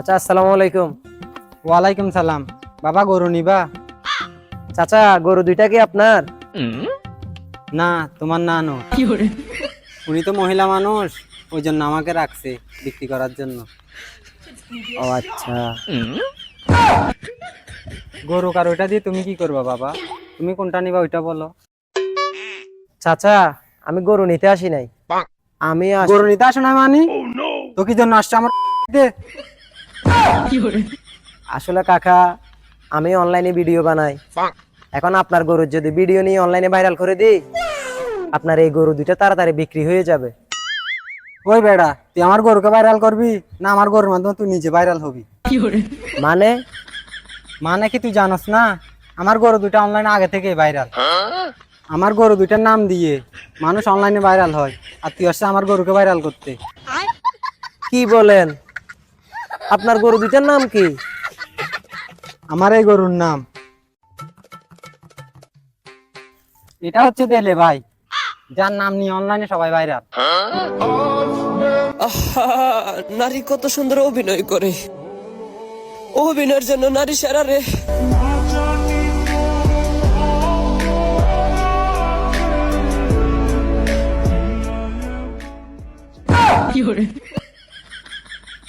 চাচা আসসালামু আলাইকুম। ওয়ালাইকুম সালাম। বাবা গরু নিবা? চাচা গরু দুইটা কি আপনার? না তোমার নানু। উনি তো মহিলা মানুষ ওই জন্য আমাকে রাখছে বিক্রি করার জন্য। ও আচ্ছা। গরু কার ওইটা দিয়ে তুমি কি করবা বাবা? তুমি কোনটা নিবা ওইটা বলো। চাচা আমি গরু নিতে আসি নাই। আমি গরু নিতে আসো না মানি? তো কি জন্য আসছো আমার দে। আসলে কাকা আমি অনলাইনে ভিডিও বানাই। এখন আপনার গরুর যদি ভিডিও নিয়ে অনলাইনে ভাইরাল করে দিই আপনার এই গরু দুইটা তাড়াতাড়ি বিক্রি হয়ে যাবে। ওই বেড়া তুই আমার গরুকে ভাইরাল করবি না আমার গরুর মাধ্যমে তুই নিজে ভাইরাল হবি? মানে? মানে কি তুই জানোস না? আমার গরু দুইটা অনলাইনে আগে থেকে ভাইরাল আমার গরু দুইটার নাম দিয়ে মানুষ অনলাইনে ভাইরাল হয় আর তুই আসছে আমার গরুকে ভাইরাল করতে। কি বলেন? আপনার গরু দুইটার নাম কি? আমার এই গরুর নাম। এটা হচ্ছে দেলে ভাই। যার নাম নিয়ে অনলাইনে সবাই ভাইরাল নারী কত সুন্দর অভিনয় করে। অভিনয়ের জন্য নারী সেরা রে।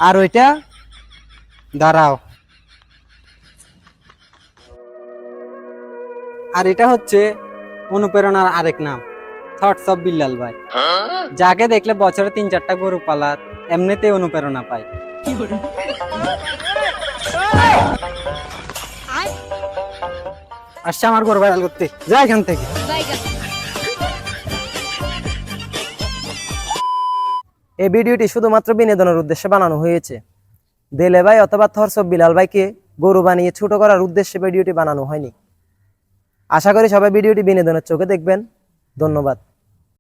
আর ওইটা দাঁড়াও। আর এটা হচ্ছে অনুপ্রেরণার আরেক নাম থটস অফ বিল্লাল ভাই। যাকে দেখলে বছরে তিন চারটা গরু পালার এমনিতে অনুপ্রেরণা পায়। আসছে আমার গরু ভাইরাল করতে। যা এখান থেকে। এই ভিডিওটি শুধুমাত্র বিনোদনের উদ্দেশ্যে বানানো হয়েছে। দেলে ভাই অথবা থরসব বিলাল ভাইকে গরু বানিয়ে ছোট করার উদ্দেশ্যে ভিডিওটি বানানো হয়নি। আশা করি সবাই ভিডিওটি বিনোদনের চোখে দেখবেন। ধন্যবাদ।